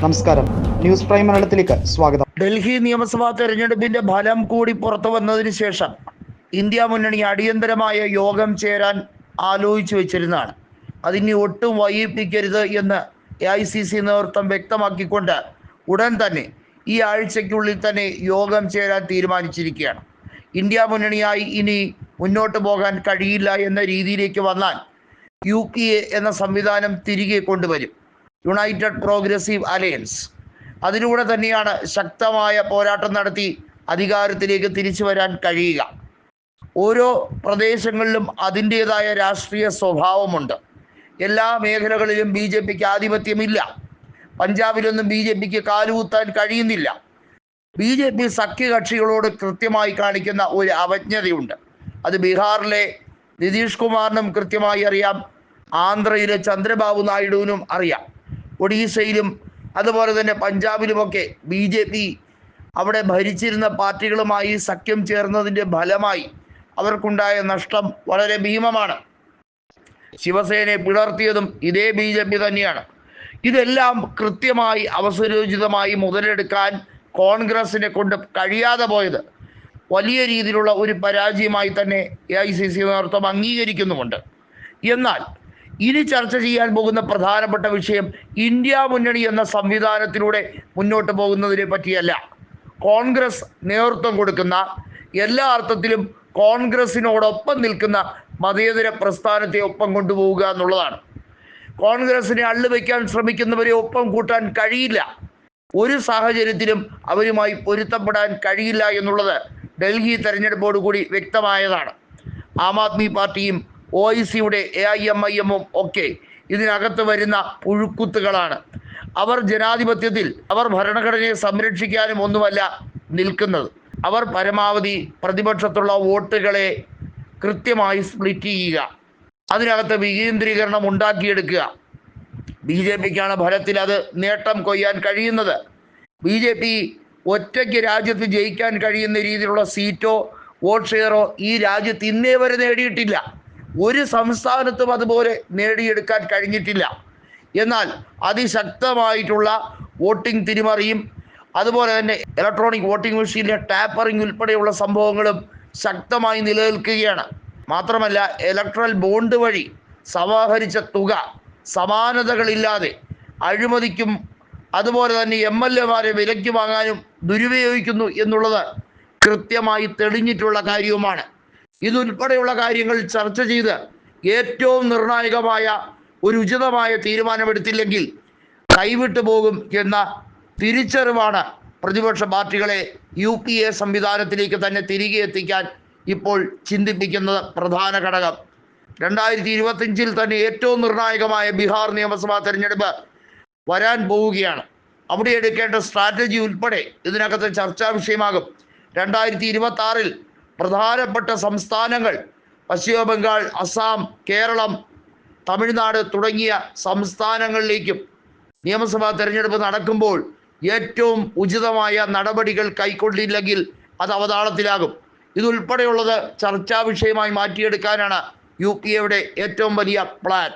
നമസ്കാരം. News prime മലയാളത്തിലേക്ക് സ്വാഗതം. ഡൽഹി നിയമസഭാ തെരഞ്ഞെടുപ്പിന്റെ ഫലം കൂടി പുറത്തു വന്നതിന് ശേഷം ഇന്ത്യ മുന്നണി അടിയന്തരമായ യോഗം ചേരാൻ ആലോചിച്ചു വെച്ചിരുന്നതാണ്. അതിനി ഒട്ടും വൈകിപ്പിക്കരുത് എന്ന് എ ഐ സി സി നേതൃത്വം വ്യക്തമാക്കിക്കൊണ്ട് ഉടൻ തന്നെ ഈ ആഴ്ചയ്ക്കുള്ളിൽ തന്നെ യോഗം ചേരാൻ തീരുമാനിച്ചിരിക്കുകയാണ്. ഇന്ത്യ മുന്നണിയായി ഇനി മുന്നോട്ട് പോകാൻ കഴിയില്ല എന്ന രീതിയിലേക്ക് വന്നാൽ യു പി എ എന്ന സംവിധാനം തിരികെ കൊണ്ടുവരും. യുണൈറ്റഡ് പ്രോഗ്രസീവ് അലയൻസ് അതിലൂടെ തന്നെയാണ് ശക്തമായ പോരാട്ടം നടത്തി അധികാരത്തിലേക്ക് തിരിച്ചു വരാൻ കഴിയുക. ഓരോ പ്രദേശങ്ങളിലും അതിന്റേതായ രാഷ്ട്രീയ സ്വഭാവമുണ്ട്. എല്ലാ മേഖലകളിലും ബി ജെ പിക്ക് ആധിപത്യമില്ല. പഞ്ചാബിലൊന്നും ബി ജെ പിക്ക് കാലുകുത്താൻ കഴിയുന്നില്ല. ബി ജെ പി സഖ്യകക്ഷികളോട് കൃത്യമായി കാണിക്കുന്ന ഒരു അവജ്ഞതയുണ്ട്. അത് ബീഹാറിലെ നിതീഷ് കുമാറിനും കൃത്യമായി അറിയാം. ആന്ധ്രയിലെ ചന്ദ്രബാബു നായിഡുവിനും അറിയാം. ഒഡീഷയിലും അതുപോലെ തന്നെ പഞ്ചാബിലുമൊക്കെ ബി ജെ പി അവിടെ ഭരിച്ചിരുന്ന പാർട്ടികളുമായി സഖ്യം ചേർന്നതിന്റെ ഫലമായി അവർക്കുണ്ടായ നഷ്ടം വളരെ ഭീമമാണ്. ശിവസേനയെ പിളർത്തിയതും ഇതേ ബി ജെ പി തന്നെയാണ്. ഇതെല്ലാം കൃത്യമായി അവസരോചിതമായി മുതലെടുക്കാൻ കോൺഗ്രസിനെ കൊണ്ട് കഴിയാതെ പോയത് വലിയ രീതിയിലുള്ള ഒരു പരാജയമായി തന്നെ എ ഐ സി സി നേതൃത്വം അംഗീകരിക്കുന്നുമുണ്ട്. എന്നാൽ ഇനി ചർച്ച ചെയ്യാൻ പോകുന്ന പ്രധാനപ്പെട്ട വിഷയം ഇന്ത്യ മുന്നണി എന്ന സംവിധാനത്തിലൂടെ മുന്നോട്ട് പോകുന്നതിനെ പറ്റിയല്ല. കോൺഗ്രസ് നേതൃത്വം കൊടുക്കുന്ന എല്ലാ അർത്ഥത്തിലും കോൺഗ്രസിനോടൊപ്പം നിൽക്കുന്ന മതേതര പ്രസ്ഥാനത്തെ ഒപ്പം കൊണ്ടുപോവുക എന്നുള്ളതാണ്. കോൺഗ്രസിനെ അള്ളുവെക്കാൻ ശ്രമിക്കുന്നവരെ ഒപ്പം കൂട്ടാൻ കഴിയില്ല. ഒരു സാഹചര്യത്തിലും അവരുമായി പൊരുത്തപ്പെടാൻ കഴിയില്ല എന്നുള്ളത് ഡൽഹി തെരഞ്ഞെടുപ്പോടുകൂടി വ്യക്തമായതാണ്. ആം ആദ്മി പാർട്ടിയും ഒ ഐ സിയുടെ എ ഐ എം ഐ എമ്മും ഒക്കെ ഇതിനകത്ത് വരുന്ന പുഴുക്കുത്തുകളാണ്. അവർ ജനാധിപത്യത്തിൽ അവർ ഭരണഘടനയെ സംരക്ഷിക്കാനും ഒന്നുമല്ല നിൽക്കുന്നത്. അവർ പരമാവധി പ്രതിപക്ഷത്തുള്ള വോട്ടുകളെ കൃത്യമായി സ്പ്ലിറ്റ് ചെയ്യുക. അതിനകത്ത് വികേന്ദ്രീകരണം ഉണ്ടാക്കിയെടുക്കുക. ബി ജെ പിക്കാണ് ഫലത്തിൽ അത് നേട്ടം കൊയ്യാൻ കഴിയുന്നത്. ബി ജെ പി ഒറ്റയ്ക്ക് രാജ്യത്ത് ജയിക്കാൻ കഴിയുന്ന രീതിയിലുള്ള സീറ്റോ വോട്ട് ഷെയറോ ഈ രാജ്യത്ത് ഇന്നേ വരെ നേടിയിട്ടില്ല. ഒരു സംസ്ഥാനത്തും അതുപോലെ നേടിയെടുക്കാൻ കഴിഞ്ഞിട്ടില്ല. എന്നാൽ അതിശക്തമായിട്ടുള്ള വോട്ടിംഗ് തിരിമറിയും അതുപോലെ തന്നെ ഇലക്ട്രോണിക് വോട്ടിംഗ് മെഷീനിലെ ടാപ്പറിംഗ് ഉൾപ്പെടെയുള്ള സംഭവങ്ങളും ശക്തമായി നിലനിൽക്കുകയാണ്. മാത്രമല്ല ഇലക്ട്രൽ ബോണ്ട് വഴി സമാഹരിച്ച തുക സമാനതകളില്ലാതെ അഴിമതിക്കും അതുപോലെ തന്നെ എം എൽ എമാരെ വിലയ്ക്ക് വാങ്ങാനും ദുരുപയോഗിക്കുന്നു എന്നുള്ളത് കൃത്യമായി തെളിഞ്ഞിട്ടുള്ള കാര്യവുമാണ്. ഇതുൾപ്പെടെയുള്ള കാര്യങ്ങൾ ചർച്ച ചെയ്ത് ഏറ്റവും നിർണായകമായ ഒരു ഉചിതമായ തീരുമാനമെടുത്തില്ലെങ്കിൽ കൈവിട്ടു പോകും എന്ന തിരിച്ചറിവാണ് പ്രതിപക്ഷ പാർട്ടികളെ യു പി എ സംവിധാനത്തിലേക്ക് തന്നെ തിരികെ എത്തിക്കാൻ ഇപ്പോൾ ചിന്തിപ്പിക്കുന്നത് പ്രധാന ഘടകം. രണ്ടായിരത്തി ഇരുപത്തിയഞ്ചിൽ തന്നെ ഏറ്റവും നിർണായകമായ ബീഹാർ നിയമസഭാ തെരഞ്ഞെടുപ്പ് വരാൻ പോവുകയാണ്. അവിടെ എടുക്കേണ്ട സ്ട്രാറ്റജി ഉൾപ്പെടെ ഇതിനകത്ത് ചർച്ചാ വിഷയമാകും. രണ്ടായിരത്തി ഇരുപത്തി ആറിൽ പ്രധാനപ്പെട്ട സംസ്ഥാനങ്ങൾ പശ്ചിമ ബംഗാൾ അസാം കേരളം തമിഴ്നാട് തുടങ്ങിയ സംസ്ഥാനങ്ങളിലേക്കും നിയമസഭാ തെരഞ്ഞെടുപ്പ് നടക്കുമ്പോൾ ഏറ്റവും ഉചിതമായ നടപടികൾ കൈക്കൊണ്ടില്ലെങ്കിൽ അത് അവതാളത്തിലാകും. ഇതുൾപ്പെടെയുള്ളത് ചർച്ചാ വിഷയമായി മാറ്റിയെടുക്കാനാണ് യു പി എയുടെ ഏറ്റവും വലിയ പ്ലാൻ.